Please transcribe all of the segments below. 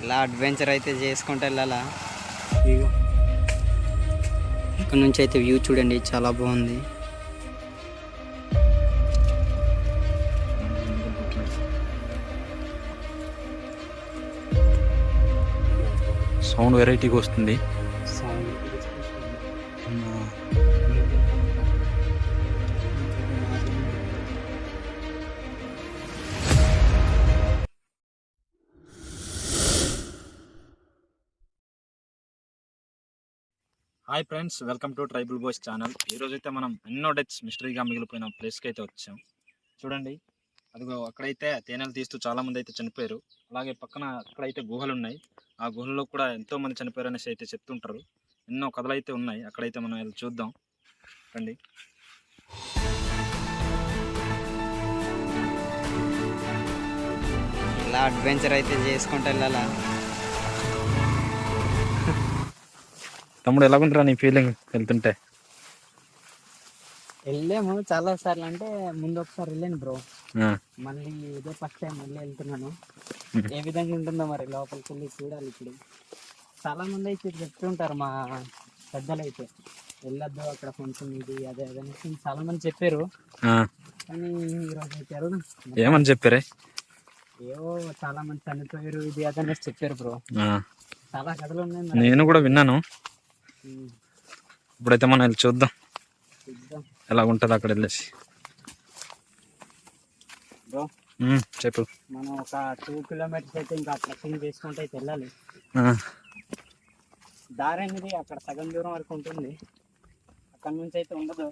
ఇలా అడ్వెంచర్ అయితే చేసుకుంటూ వెళ్ళాలా? ఇక్కడ నుంచి అయితే వ్యూ చూడండి చాలా బాగుంది. సౌండ్ వెరైటీగా వస్తుంది. Hi friends welcome to tribal boys channel ఈరోజు అయితే మనం ఎన్నో డెత్స్ మిస్టరీగా మిగిలిపోయిన ప్లేస్కి అయితే వచ్చాం. చూడండి అదిగో అక్కడైతే తేనెలు తీస్తూ చాలామంది అయితే చనిపోయారు. అలాగే పక్కన అక్కడైతే గుహలు ఉన్నాయి. ఆ గుహల్లో కూడా ఎంతోమంది చనిపోయారు అనేసి అయితే చెప్తుంటారు. ఎన్నో కథలు అయితే ఉన్నాయి. అక్కడైతే మనం వెళ్ళి చూద్దాం. రండి. ఇలా అడ్వెంచర్ అయితే చేసుకుంటూ వెళ్ళాలా? తమ్ముడు ఎలాగుందిరా నీ ఫీలింగ్ వెళ్తుంటే? వెళ్ళాము చాలా సార్లు అంటే ముందు ఒకసారి వెళ్ళాను బ్రో. మళ్ళీ ఇదే ఫస్ట్ టైం మళ్ళీ వెళ్తున్నాను. ఏ విధంగా ఉంటుందో మరి లోపలికి వెళ్ళి చూడాలి ఇప్పుడు. చాలా మంది అయితే చెప్తుంటారు మా పెద్దలు అయితే వెళ్ళొద్దు అక్కడ కొంచెం ఇది అదే అదే అనేసి చాలా మంది చెప్పారు. కానీ ఈరోజు అయితే ఏమని చెప్పారే? ఏవో చాలా మంది చనిపోయారు ఇది అది అనేసి చెప్పారు బ్రో. చాలా కథలు ఉన్నాయి నేను కూడా విన్నాను. ఇప్పుడైతే మనం వెళ్ళి చూద్దాం. చూద్దాం. ఎలా ఉంటుంది అక్కడ వెళ్ళేసి. చెప్పు. మనం ఒక టూ కిలోమీటర్స్ అయితే ఇంకా ట్రెక్కింగ్ చేసుకుంటే అయితే వెళ్ళాలి. దారి అనేది అక్కడ సగం దూరం వరకు ఉంటుంది. అక్కడ నుంచి అయితే ఉండదు.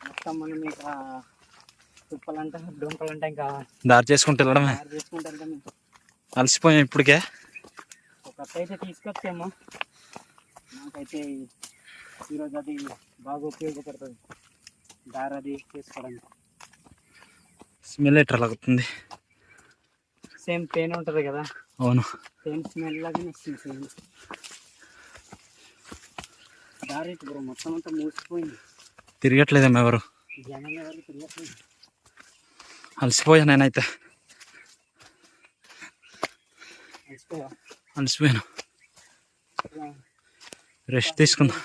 మొత్తం మనం ఇక తుప్పలంట డుంపలంట ఇంకా దారి చేసుకుంటూ వెళ్ళడమే. దారి చేసుకుంటారు కానీ అలసిపోయాం ఇప్పటికే. ఒక అయితే తీసుకొచ్చాము. నాకైతే ఈరోజు అది బాగా ఉపయోగపడుతుంది. దారి అది చేసుకోవడానికి. స్మెల్ ఎట్లా లాగుతుంది సేమ్ పెయిన్ ఉంటుంది కదా. అవును. సేమ్ స్మెల్ లాగానే వస్తుంది సేమ్ దారి బ్రో మొత్తం అంతా మూసిపోయింది. తిరగట్లేదేమో ఎవరు? జనాలు ఎవరు తిరగట్లేదు. అలసిపోయా నేనైతే. అలసిపోయా? అలసిపోయాను. రెస్ట్ తీసుకుందాం.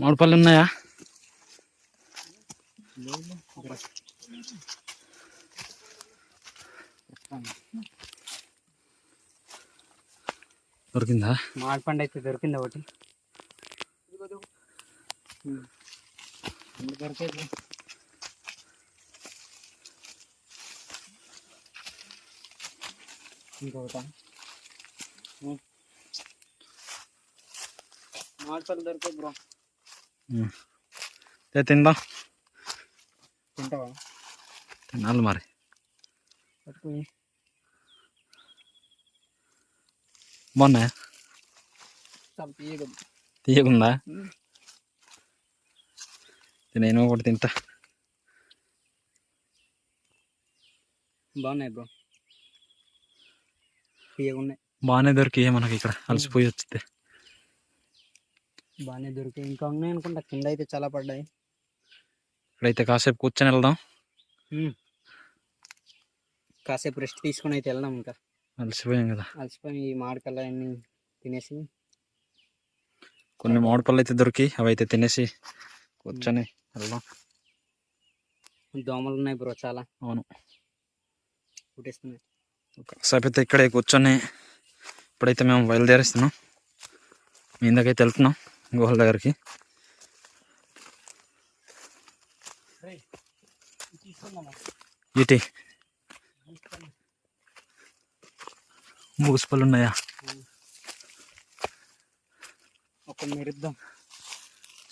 మామిడి పళ్ళు ఉన్నాయి. దొరికిందా? మామిడి పండు అయితే దొరికింది ఒకటి దొరికేది. ఇంకొకట పళ్ళు దొరికాయి బ్రో. తిందాం. తింటావా? తినాలి మరి. పట్టుకుని. తీయగా తీయకుందా. నేను ఒకటి తింటా. బాగున్నాయి బ్రో. ఉన్నాయి బాగానే దొరికి మనకి ఇక్కడ. అలసిపోయి వచ్చింది బాగానే దొరికాయి. ఇంకా ఉన్నాయి అనుకుంటా. కింద అయితే చాలా పడ్డాయి. ఇక్కడైతే కాసేపు కూర్చొని వెళ్దాం. కాసేపు రెస్ట్ తీసుకుని అయితే వెళ్దాం ఇంకా. అలసిపోయాం కదా. అలసిపోయి ఈ మామిడికల్లా అన్ని తినేసి. కొన్ని మామిడి పళ్ళు అయితే దొరికి అవి అయితే తినేసి కూర్చొని వెళ్దాం. దోమలు ఉన్నాయి బ్రో చాలా. అవును. పుట్టేస్తున్నాయి. కాసేపు అయితే ఇక్కడే కూర్చొని ఇప్పుడైతే మేము బయలుదేరేస్తున్నాం. మీ ఇందాకైతే వెళ్తున్నాం గుహల దగ్గరికి. ఇటీ. మూసిపళ్ళు ఉన్నాయా?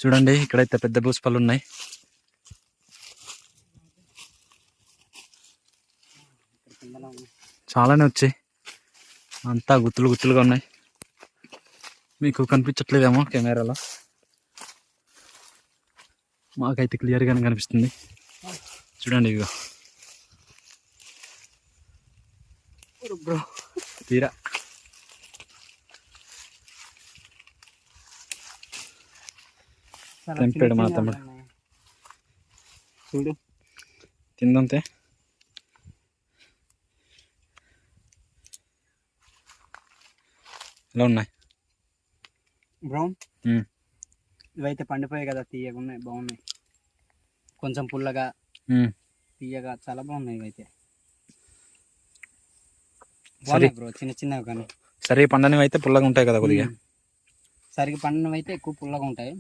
చూడండి ఇక్కడైతే పెద్ద బూసిపళ్ళు ఉన్నాయి ఇక్కడ కిందలో ఉన్నాయి చాలానే వచ్చాయి. అంతా గుత్తులు గుత్తులుగా ఉన్నాయి. మీకు కనిపించట్లేదేమో కెమెరాలో. మాకైతే క్లియర్గానే కనిపిస్తుంది. చూడండి ఇదిగో. బ్రో. తీరా. తెంపాడు మా తమ్ముడు. చూడు. తిందంతే ఎలా ఉన్నాయి? బ్రౌన్. ఇవైతే పండిపోయాయి కదా తీయగా ఉన్నాయి బాగున్నాయి. కొంచెం పుల్లగా. తీయగా చాలా బాగున్నాయి ఇవైతే. సరే. బ్రో చిన్న చిన్నవి కానీ. సరే పండనివి అయితే పుల్లగా ఉంటాయి కదా కొద్దిగా. సరిగ్గా పండినవి అయితే ఎక్కువ పుల్లగా ఉంటాయి.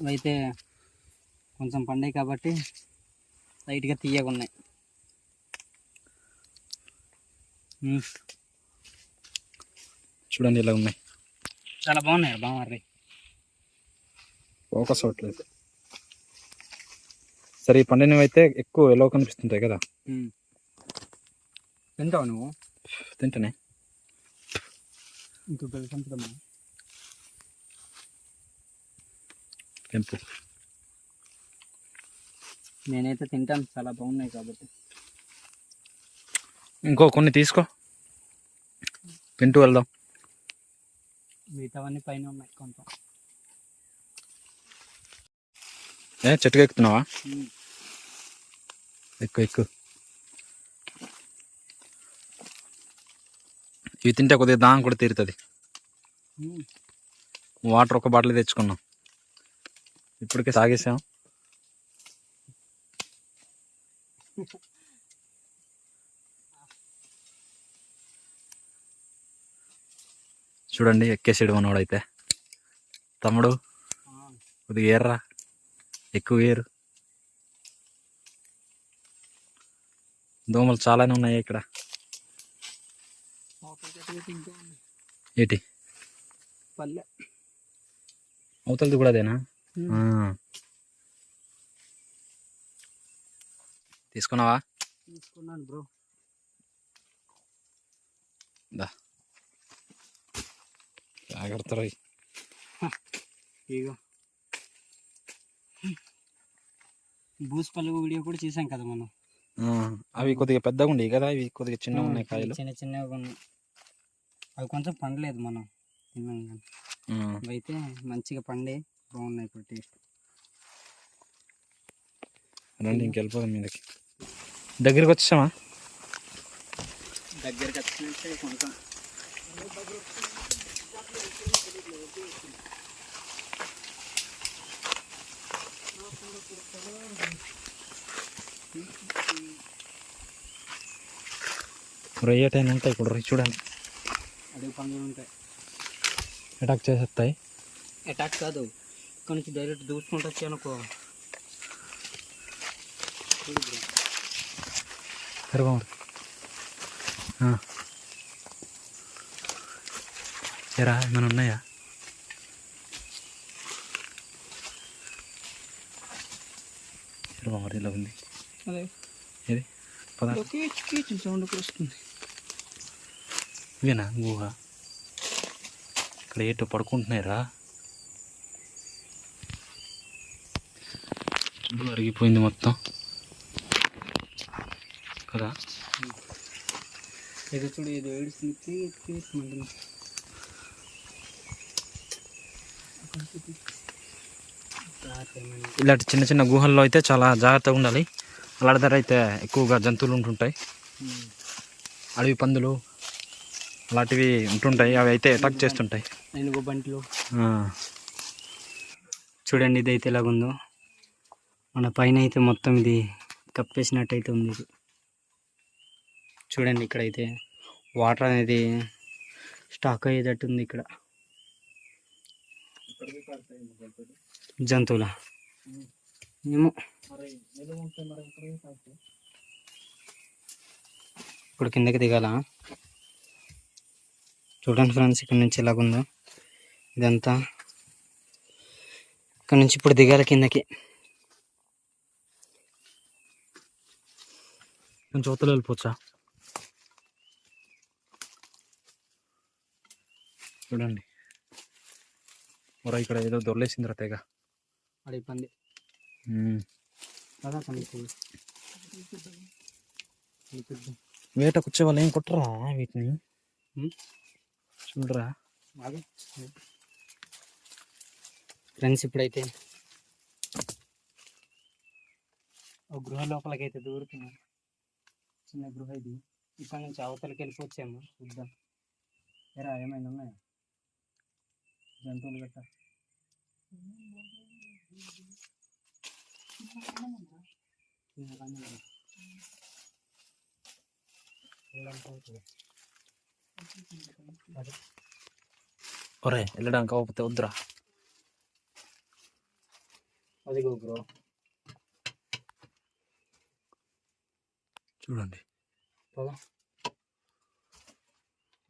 ఇవైతే కొంచెం పండాయి కాబట్టి లైట్గా తీయగా ఉన్నాయి. చూడండి ఇలా ఉన్నాయి. చాలా బాగున్నాయి బాగున్నాయి ఫోకస్ అవ్వట్లేదు సరే ఈ పండినవి అయితే ఎక్కువ ఎలా కనిపిస్తుంటాయి కదా. తింటావు నువ్వు? తింటనే. ఇంకో పిల్లలు చంపుతామా పెంపు నేనైతే తింటాను చాలా బాగున్నాయి కాబట్టి. ఇంకో కొన్ని తీసుకో. తింటూ వెళ్దాం. మిగతావన్నీ పైన ఉన్నాయి కొంచెం ఏ చెట్టుకు ఎక్కుతున్నావా? ఎక్కువ ఎక్కువ. ఇవి తింటే కొద్దిగా దాహం కూడా తీరుతుంది. వాటర్ ఒక బాటిల్ తెచ్చుకున్నాం. ఇప్పటికే సాగేసాం చూడండి ఎక్కేసాడు మనోడైతే. తమ్ముడు కొద్దిగా ఏర్రా ఎక్కువ ఏరు. దోమలు చాలానే ఉన్నాయి ఇక్కడ. ఏటి? పల్లె. అవతలది కూడా అదేనా. తీసుకున్నావా? తీసుకున్నాను బ్రో. దా. జాగ్రత్త. ఇగో. బూస్పల్లి వీడియో కూడా చేసాం కదా మనం. అవి కొద్దిగా పెద్దగా ఉండేవి కదా ఇవి కొద్దిగా చిన్నగా ఉన్నాయి కాయలు. చిన్న చిన్నగా ఉన్నాయి. అవి కొంచెం పండలేదు మనం తిన్నాం కానీ. ఇవైతే మంచిగా పండే బాగున్నాయి ఇప్పుడు టేస్ట్. రండి ఇంకెళ్ళిపోదాం మీదకి. దగ్గరికి వచ్చామా దగ్గరికి వచ్చినట్టే కొంచెం. రొయ్య టైం ఉంటాయి ఇప్పుడు రొయ్య చూడండి. అడుగు పండుగ ఉంటాయి. అటాక్ చేసేస్తాయి. అటాక్ కాదు. ఇక్కడ నుంచి డైరెక్ట్ దూసుకుంటూ వచ్చి అనుకో. bro. ఎరా ఏమైనా ఉన్నాయా ఇలా ఉంది ఏది కీచు కీచు సౌండ్ కూడా వస్తుంది ఇవేనా గుహ ఇక్కడ ఏటో పడుకుంటున్నాయిరా చుట్టూ అరిగిపోయింది మొత్తం కదా ఇది చూడు ఇది ఏడుస్తుంది కీచు కీచు మంటుంది ఇలాంటి చిన్న చిన్న గుహల్లో అయితే చాలా జాగ్రత్తగా ఉండాలి. అలాంటి దగ్గర అయితే ఎక్కువగా జంతువులు ఉంటుంటాయి. అడవి పందులు అలాంటివి ఉంటుంటాయి. అవి అయితే అటాక్ చేస్తుంటాయి. బంటిలో చూడండి ఇది అయితే ఎలాగుందో. మన పైన అయితే మొత్తం ఇది కప్పేసినట్టు అయితే ఉంది ఇది. చూడండి ఇక్కడైతే వాటర్ అనేది స్టాక్ అయ్యేటట్టు ఉంది ఇక్కడ. జంతువుల? ఏమో. ఇప్పుడు కిందకి దిగాల? చూడండి ఫ్రెండ్స్ ఇక్కడ నుంచి ఎలాగుందో. ఇదంతా. ఇక్కడ నుంచి ఇప్పుడు దిగాలి కిందకి. కొంచెం అవతల వెళ్ళిపోవచ్చా? చూడండి. మరి ఇక్కడ ఏదో దొరలేసింది రా తెగ కనీసం వేటకు వచ్చే వాళ్ళు ఏం కొట్టరా వీటిని. చూడరా. ఫ్రెండ్స్ ఇప్పుడైతే ఒక గృహ లోపలికి అయితే దూరుతున్నాం. చిన్న గృహ ఇది. ఇక్కడ నుంచి అవతలకి వెళ్ళిపోవచ్చేమో చూద్దాం. ఎరా ఏమైనా ఉన్నాయా? జంతువులు గట్ట. ఒరే వెళ్ళడానికి అవ్వకపోతే వద్దురా. అది బ్రో. చూడండి. పదా.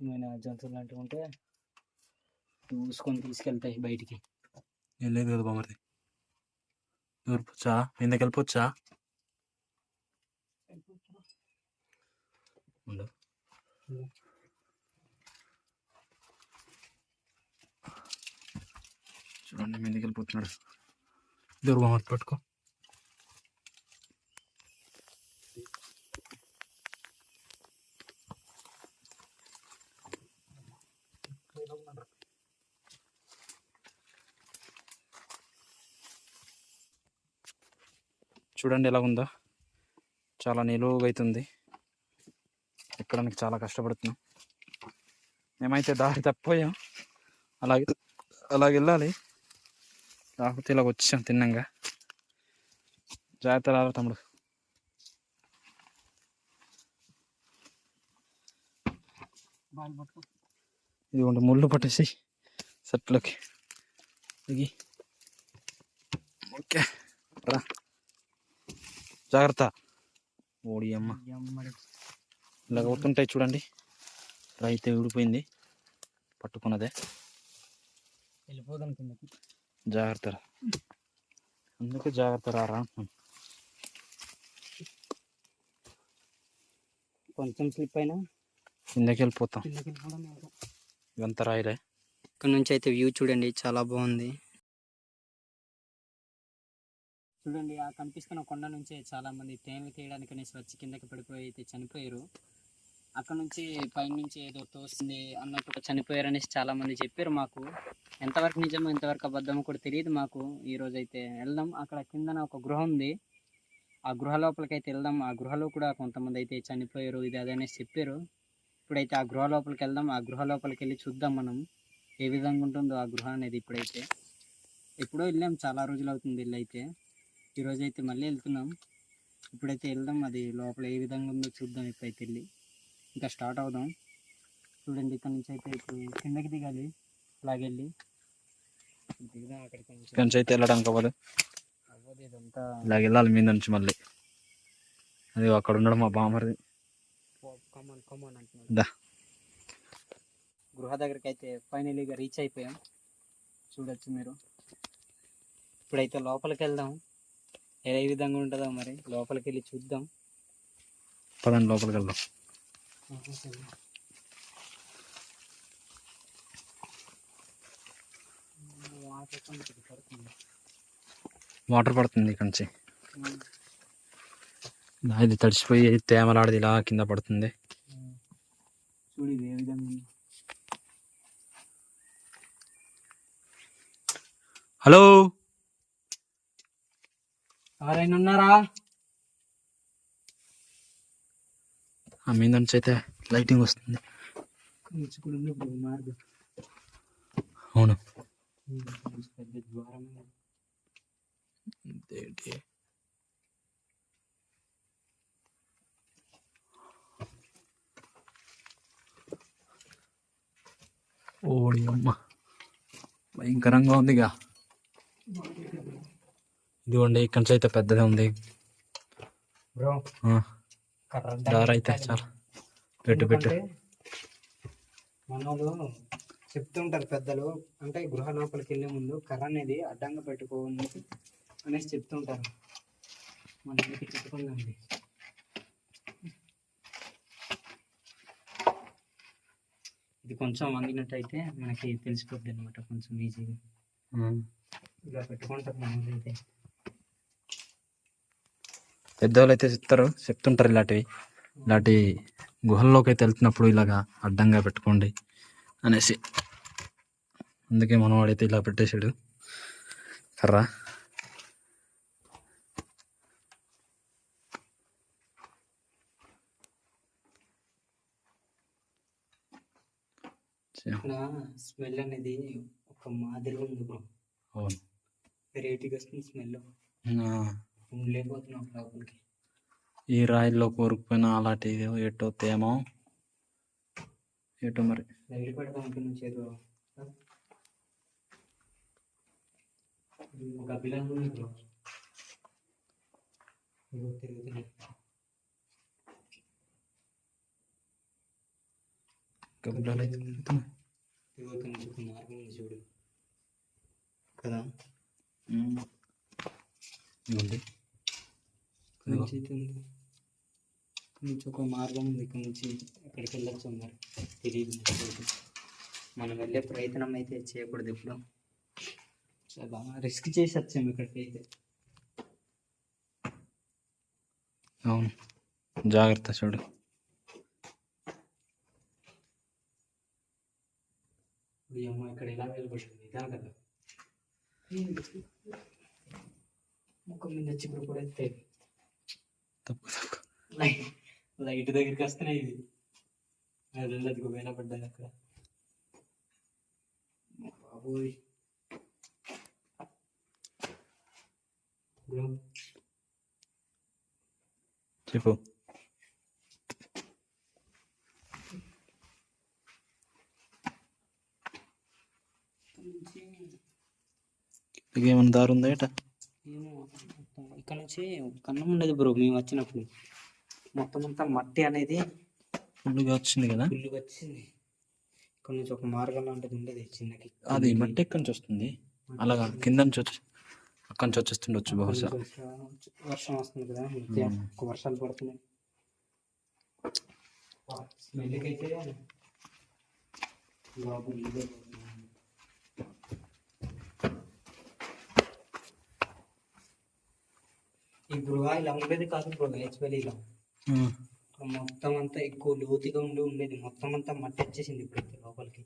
ఏమైనా జంతువులు లాంటివి ఉంటే చూసుకొని తీసుకెళ్తాయి బయటికి. ఏం కదా బామర్ది. దూరిపోచ్చా కిందకి వెళ్ళిపోవచ్చా చూడండి మీదకి వెళ్ళిపోతున్నాడు. దూరు బామర్ది పట్టుకో. చూడండి ఎలా ఉందో. చాలా నిలువుగా అవుతుంది ఎక్కడానికి చాలా కష్టపడుతున్నాం. మేమైతే దారి తప్పిపోయాం అలాగే అలాగే వెళ్ళాలి. కాకపోతే ఇలా వచ్చాం తిన్నంగా. జాగ్రత్త రారా తమ్ముడు. ఇదిగోండి ముళ్ళు పట్టేసి సెట్లోకి. దిగి ఓకే రా. జాగ్రత్త. ఓడి అమ్మ. ఇలా అవుతుంటాయి చూడండి. రైతే ఊడిపోయింది పట్టుకున్నదే. వెళ్ళిపోదాం కిందకి. జాగ్రత్త రా. అందుకే జాగ్రత్త రారా. కొంచెం స్లిప్ అయినా కిందకి వెళ్ళిపోతాం. ఇవంతా రాయిలే. ఇక్కడ నుంచి అయితే వ్యూ చూడండి. చాలా బాగుంది. చూడండి ఆ కనిపిస్తున్న కొండ నుంచే చాలామంది తేనెలు తీయడానికి అనేసి వచ్చి కిందకి పడిపోయి అయితే చనిపోయారు. అక్కడ నుంచి పైనుంచి ఏదో తోస్తుంది అన్నట్టు చనిపోయారు అనేసి చాలామంది చెప్పారు మాకు. ఎంతవరకు నిజమో ఎంతవరకు అబద్ధమో కూడా తెలియదు మాకు. ఈ అయితే వెళ్దాం. అక్కడ కిందన ఒక గృహ ఉంది. ఆ గృహ లోపలికి అయితే వెళ్దాం. ఆ గృహలో కూడా కొంతమంది అయితే చనిపోయారు. ఇది అది చెప్పారు. ఇప్పుడైతే ఆ గృహ లోపలికి వెళ్దాం. ఆ గృహ లోపలికి వెళ్ళి చూద్దాం మనం. ఏ విధంగా ఉంటుందో ఆ గృహ అనేది ఇప్పుడైతే. ఎప్పుడో వెళ్ళాం. చాలా రోజులు అవుతుంది వెళ్ళి అయితే. ఈరోజు అయితే మళ్ళీ వెళ్తున్నాం. ఇప్పుడైతే వెళ్దాం. అది లోపల ఏ విధంగా ఉందో చూద్దాం ఇప్పుడైతే వెళ్ళి. ఇంకా స్టార్ట్ అవుదాం. చూడండి ఇక్కడ నుంచి అయితే ఇప్పుడు కిందకి దిగాలి. అలాగెళ్ళి దిగుదాం అక్కడికి నుంచి అయితే వెళ్ళడానికి అవ్వదు. అవ్వదు ఇదంతా ఇలాగ వెళ్ళాలి మీద నుంచి మళ్ళీ. అది అక్కడ ఉండడం మా బామరిది కమాన్ కమాన్ అంటున్నాడు దా. గృహ దగ్గరికి అయితే ఫైనలీగా రీచ్ అయిపోయాం. చూడొచ్చు మీరు. ఇప్పుడైతే లోపలికి వెళ్దాం. ఏ విధంగా ఉంటుందో మరి లోపలికి వెళ్ళి చూద్దాం పదండి లోపలికి వెళ్దాం వాటర్ పడుతుంది. ఇక్కడి నుంచి ఇది తడిసిపోయి తేమలాడది ఇలా కింద పడుతుంది చూడు ఏ విధంగా. హలో ఎవరైనా ఉన్నారా? ఆ మీద నుంచి అయితే లైటింగ్ వస్తుంది. అవును. ఉంది. ఓడి అమ్మ. భయంకరంగా ఉందిగా. ఇదిగోండి ఇక్కడి నుంచి అయితే పెద్దదే ఉంది. బ్రో దారి అయితే చాలా. పెట్టు పెట్టు. మనోళ్ళు చెప్తుంటారు పెద్దలు అంటే గృహ లోపలికి వెళ్ళే ముందు కర్ర అనేది అడ్డంగా పెట్టుకోండి అనేసి చెప్తుంటారు మన ఇంటికి చెప్పుకుందండి ఇది కొంచెం వంగినట్టయితే మనకి తెలిసిపోద్ది అనమాట కొంచెం ఈజీగా. ఇలా పెట్టుకుంటారు మనోళ్ళు అయితే. పెద్దవాళ్ళు అయితే చెప్తారు చెప్తుంటారు ఇలాంటివి. ఇలాంటి గుహల్లోకి అయితే వెళ్తున్నప్పుడు ఇలాగా అడ్డంగా పెట్టుకోండి అనేసి. అందుకే మనం వాడైతే ఇలా పెట్టేశాడు. కర్రా. ఇక్కడ స్మెల్ అనేది ఒక మాదిరిగా ఉంది బ్రో. అవును. వెరైటీగా వస్తుంది స్మెల్. లోపలికి. ఈ రాయిల్లో కూరుకుపోయిన అలాంటిది ఎటో తేమో? ఎటో మరి? ఒక అయితే తిరుగుతున్నాయి. ఉంది చూడు. కదా? ఉంది నుంచి ఒక మార్గం ఉంది. ఇక్కడ నుంచి ఎక్కడికి వెళ్ళొచ్చు మరి తెలియదు. మనం వెళ్ళే ప్రయత్నం అయితే చేయకూడదు ఇప్పుడు చాలా రిస్క్ చేసి వచ్చాము ఇక్కడికి అయితే అవును. జాగ్రత్త చూడు. అమ్మ ఇక్కడ ఎలా వెళ్ళబడుతుంది ఇదా కదా. ముఖం మీద చిక్కుడు కూడా ఎత్తే తప్పు తప్పు లైట్ లైట్ దగ్గరికి వస్తున్నాయి ఇది అది వేలపడ్డాయి అక్కడ. బాబోయ్. చెప్పు. ఏమైనా ఏట? ఇక్కడ నుంచి కన్నం ఉండదు బ్రో మేము వచ్చినప్పుడు. మొత్తం అంతా మట్టి అనేది ఫుల్గా వచ్చింది కదా? ఫుల్గా వచ్చింది. ఇక్కడ నుంచి ఒక మార్గం లాంటిది ఉండేది చిన్నకి. అది మట్టి ఎక్కడి నుంచి వస్తుంది? అలాగా కింద నుంచి వచ్చి అక్కడి నుంచి వచ్చేస్తుండొచ్చు బహుశా. వర్షం వస్తుంది కదా వర్షాలు పడుతున్నాయి. అయితే బాబు గృహ ఇలా ఉండేది కాదు బ్రో యాక్చువల్లీ ఇలా ఉమ్. మొత్తం అంతా ఎక్కువ లోతుగా ఉండి ఉండేది. మొత్తం అంతా మట్టి వచ్చేసింది ఇప్పుడైతే లోపలికి.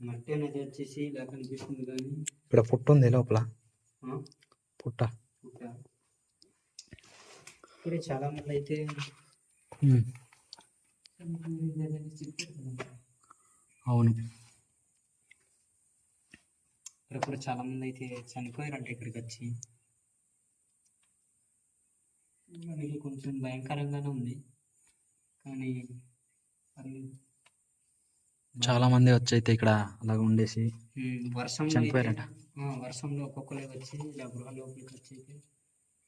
మట్టి అనేది వచ్చేసి ఇలా కనిపిస్తుంది కానీ. ఇక్కడ పుట్ట ఉంది లోపల. పుట్ట. ఇంకా ఇప్పుడే చాలా మంది అయితే. అవును. ఇక్కడ కూడా చాలా మంది అయితే చనిపోయారంట ఇక్కడికి వచ్చి మనకి కొంచెం భయంకరంగానే ఉంది. కానీ. చాలా మంది వచ్చి అయితే ఇక్కడ అలాగ ఉండేసి ఉమ్, వర్షంలో చనిపోయారట. వర్షంలో ఒక్కొక్కరే వచ్చి ఇలా గృహ లోపలికి వచ్చి అయితే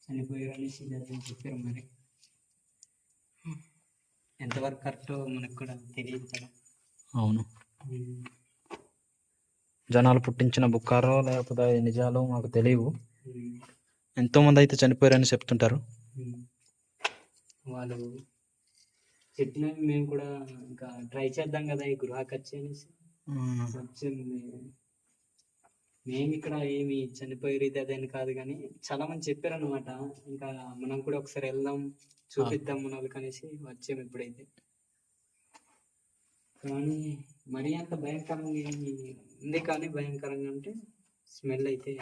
చనిపోయారు అనేసి చెప్పారు మరి. ఎంతవరకు కరెక్ట్ మనకు కూడా తెలియదు కదా. అవును. జనాలు పుట్టించిన బుక్కారో లేకపోతే నిజాలు మాకు తెలియవు. ఉమ్, ఎంతో మంది అయితే చనిపోయారని చెప్తుంటారు. వాళ్ళు చెప్పిన మేము కూడా ఇంకా ట్రై చేద్దాం కదా ఈ గృహకి వచ్చి అనేసి మేము ఇక్కడ ఏమి చనిపోయారు ఇది అదని కాదు కానీ చాలా మంది చెప్పారు అనమాట ఇంకా మనం కూడా ఒకసారి వెళ్దాం చూపిద్దాం మన వాళ్ళకి అనేసి వచ్చాము ఇప్పుడైతే. కానీ మరీ అంత భయంకరంగా ఏమి ఉంది కానీ భయంకరంగా అంటే స్మెల్ అయితే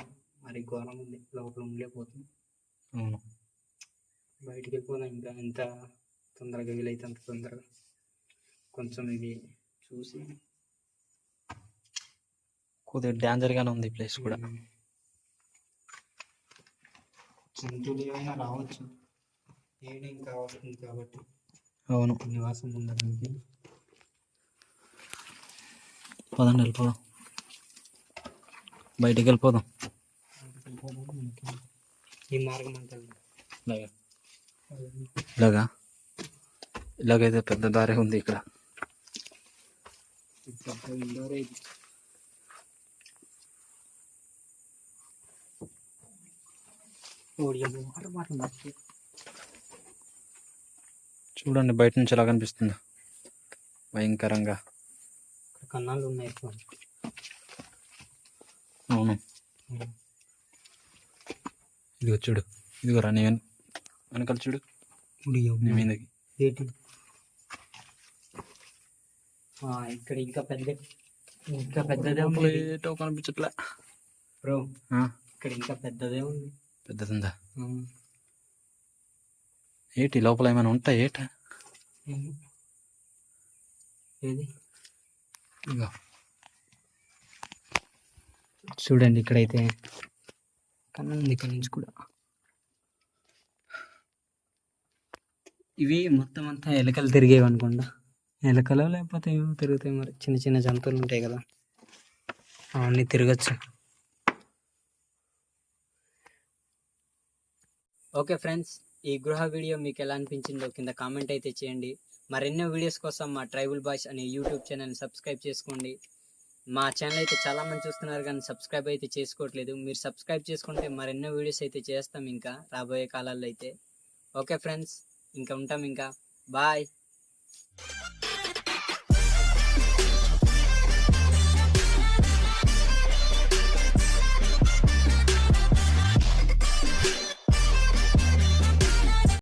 మరి ఘోరం ఉంది. లోపల ఉండలేకపోతుంది అవును. బయటికి వెళ్ళిపోదాం ఇంకా. ఎంత తొందరగా వీలైతే అంత తొందరగా కొంచెం ఇది చూసి కొద్దిగా danger గానే ఉంది ప్లేస్ కూడా. జంతువులు ఏమైనా రావచ్చు. ఏడు ఇంకా వస్తుంది కాబట్టి అవును. నివాసం ఉండడానికి పదండి వెళ్ళిపోదాం. బయటికి వెళ్ళిపోదాం ఈ మార్గం ఇలాగా. ఇలాగా. ఇలాగైతే పెద్ద దారి ఉంది ఇక్కడ. చూడండి బయట నుంచి ఎలా కనిపిస్తుందో. భయంకరంగా. కన్నాలు ఉన్నాయి అవును. ఇదిగో చూడు. ఇదిగో రా నేను వెనకాల చూడు. మీదకి. ఇక్కడ ఇంకా పెద్ద ఇంకా పెద్దదే ఏటో కనిపించట్లే. బ్రో ఇక్కడ ఇంకా పెద్దదే ఉంది. పెద్దదిందా ఏటి లోపల ఏమైనా ఉంటాయి ఏట. ఏది? ఇగో చూడండి ఇక్కడైతే. కన్నా ఉంది ఇక్కడ నుంచి కూడా. ఇవి మొత్తం అంతా ఎలకలు తిరిగేవి అనుకుంటా. ఎలకలు లేకపోతే ఏమో తిరుగుతాయి మరి. చిన్న చిన్న జంతువులు ఉంటాయి కదా. అవన్నీ తిరగచ్చు. ఓకే ఫ్రెండ్స్ ఈ గృహ వీడియో మీకు ఎలా అనిపించిందో కింద కామెంట్ అయితే చేయండి. మరెన్నో వీడియోస్ కోసం మా ట్రైబుల్ బాయ్స్ అనే యూట్యూబ్ ఛానల్ని సబ్స్క్రైబ్ చేసుకోండి. మా ఛానల్ అయితే చాలా మంది చూస్తున్నారు కానీ సబ్స్క్రైబ్ అయితే చేసుకోవట్లేదు. మీరు సబ్స్క్రైబ్ చేసుకుంటే మరెన్నో వీడియోస్ అయితే చేస్తాం ఇంకా రాబోయే కాలాల్లో అయితే. ఓకే ఫ్రెండ్స్ ఇంకా ఉంటాం ఇంకా. బాయ్